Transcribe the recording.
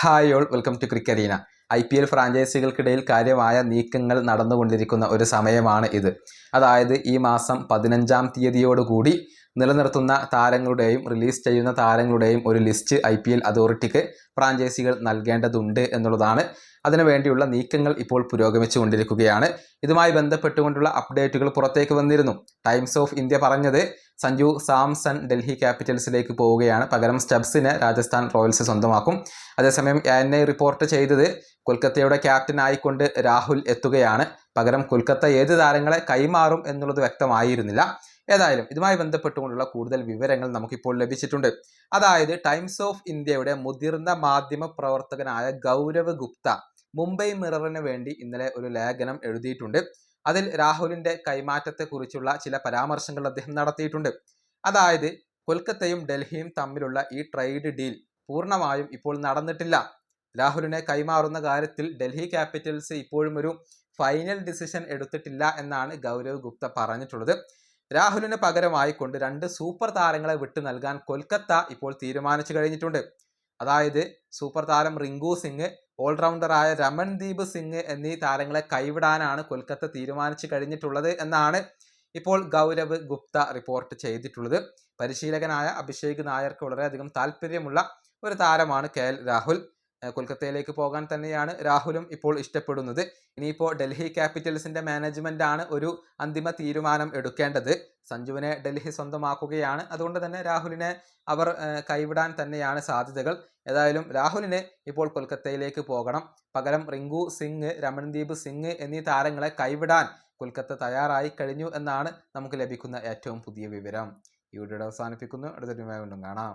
Hi all welcome to Crickerina I P L ഫ്രാഞ്ചൈസികൾക്കിടയിൽ കാര്യമായ നീക്കങ്ങൾ നടന്നുകൊണ്ടിരിക്കുന്ന ഒരു സമയമാണ് ഇത്. അതായത് ഈ മാസം പതിനഞ്ചാം തീയതിയോടുകൂടി നിലനിർത്തുന്ന താരങ്ങളുടെയും റിലീസ് ചെയ്യുന്ന താരങ്ങളുടെയും ഒരു ലിസ്റ്റ് ഐ പി എൽ അതോറിറ്റിക്ക് ഫ്രാഞ്ചൈസികൾ നൽകേണ്ടതുണ്ട് എന്നുള്ളതാണ്. അതിനുവേണ്ടിയുള്ള നീക്കങ്ങൾ ഇപ്പോൾ പുരോഗമിച്ചുകൊണ്ടിരിക്കുകയാണ് ഇതുമായി ബന്ധപ്പെട്ടുകൊണ്ടുള്ള അപ്ഡേറ്റുകൾ പുറത്തേക്ക് വന്നിരുന്നു. ടൈംസ് ഓഫ് ഇന്ത്യ പറഞ്ഞത് സഞ്ജു സാംസൺ ഡൽഹി ക്യാപിറ്റൽസിലേക്ക് പോവുകയാണ്. പകരം സ്റ്റബ്സിനെ രാജസ്ഥാൻ റോയൽസ് സ്വന്തമാക്കും. അതേസമയം എൻ ഐ റിപ്പോർട്ട് ചെയ്തത് കൊൽക്കത്തയുടെ ക്യാപ്റ്റൻ ആയിക്കൊണ്ട് രാഹുൽ എത്തുകയാണ്. പകരം കൊൽക്കത്ത ഏത് താരങ്ങളെ കൈമാറും എന്നുള്ളത് വ്യക്തമായിരുന്നില്ല. ഏതായാലും ഇതുമായി ബന്ധപ്പെട്ടുകൊണ്ടുള്ള കൂടുതൽ വിവരങ്ങൾ നമുക്കിപ്പോൾ ലഭിച്ചിട്ടുണ്ട്. അതായത് ടൈംസ് ഓഫ് ഇന്ത്യയുടെ മുതിർന്ന മാധ്യമ പ്രവർത്തകനായ ഗൗരവ് ഗുപ്ത മുംബൈ മിററിന് വേണ്ടി ഇന്നലെ ഒരു ലേഖനം എഴുതിയിട്ടുണ്ട്. അതിൽ രാഹുലിന്റെ കൈമാറ്റത്തെക്കുറിച്ചുള്ള ചില പരാമർശങ്ങൾ അദ്ദേഹം നടത്തിയിട്ടുണ്ട്. അതായത് കൊൽക്കത്തയും ഡൽഹിയും തമ്മിലുള്ള ഈ ട്രേഡ് ഡീൽ പൂർണമായും ഇപ്പോൾ നടന്നിട്ടില്ല. രാഹുലിനെ കൈമാറുന്ന കാര്യത്തിൽ ഡൽഹി ക്യാപിറ്റൽസ് ഇപ്പോഴും ഒരു ഫൈനൽ ഡിസിഷൻ എടുത്തിട്ടില്ല എന്നാണ് ഗൗരവ് ഗുപ്ത പറഞ്ഞിട്ടുള്ളത്. രാഹുലിന് പകരമായി കൊണ്ട് രണ്ട് സൂപ്പർ താരങ്ങളെ വിട്ടു നൽകാൻ കൊൽക്കത്ത ഇപ്പോൾ തീരുമാനിച്ചു കഴിഞ്ഞിട്ടുണ്ട്. അതായത് സൂപ്പർ താരം റിങ്കു സിംഗ് ഓൾറൗണ്ടറായ രമൺദീപ് സിംഗ് എന്നീ താരങ്ങളെ കൈവിടാനാണ് കൊൽക്കത്ത തീരുമാനിച്ചു കഴിഞ്ഞിട്ടുള്ളത് എന്നാണ് ഇപ്പോൾ ഗൗരവ് ഗുപ്ത റിപ്പോർട്ട് ചെയ്തിട്ടുള്ളത്. പരിശീലകനായ അഭിഷേക് നായർക്ക് വളരെയധികം താല്പര്യമുള്ള ഒരു താരമാണ് കെ രാഹുൽ. കൊൽക്കത്തയിലേക്ക് പോകാൻ തന്നെയാണ് രാഹുലും ഇപ്പോൾ ഇഷ്ടപ്പെടുന്നത്. ഇനിയിപ്പോൾ ഡൽഹി ക്യാപിറ്റൽസിന്റെ മാനേജ്മെന്റ് ആണ് ഒരു അന്തിമ തീരുമാനം എടുക്കേണ്ടത്. സഞ്ജുവിനെ ഡൽഹി സ്വന്തമാക്കുകയാണ്. അതുകൊണ്ട് തന്നെ രാഹുലിനെ അവർ കൈവിടാൻ തന്നെയാണ് സാധ്യതകൾ. ഏതായാലും രാഹുലിന് ഇപ്പോൾ കൊൽക്കത്തയിലേക്ക് പോകണം. പകരം റിങ്കു സിംഗ് രമൺദീപ് സിംഗ് എന്നീ താരങ്ങളെ കൈവിടാൻ കൊൽക്കത്ത തയ്യാറായി കഴിഞ്ഞു എന്നാണ് നമുക്ക് ലഭിക്കുന്ന ഏറ്റവും പുതിയ വിവരം. ഈ വീഡിയോ അവസാനിപ്പിക്കുന്നു. അടുത്തൊരു വീണ്ടും കാണാം.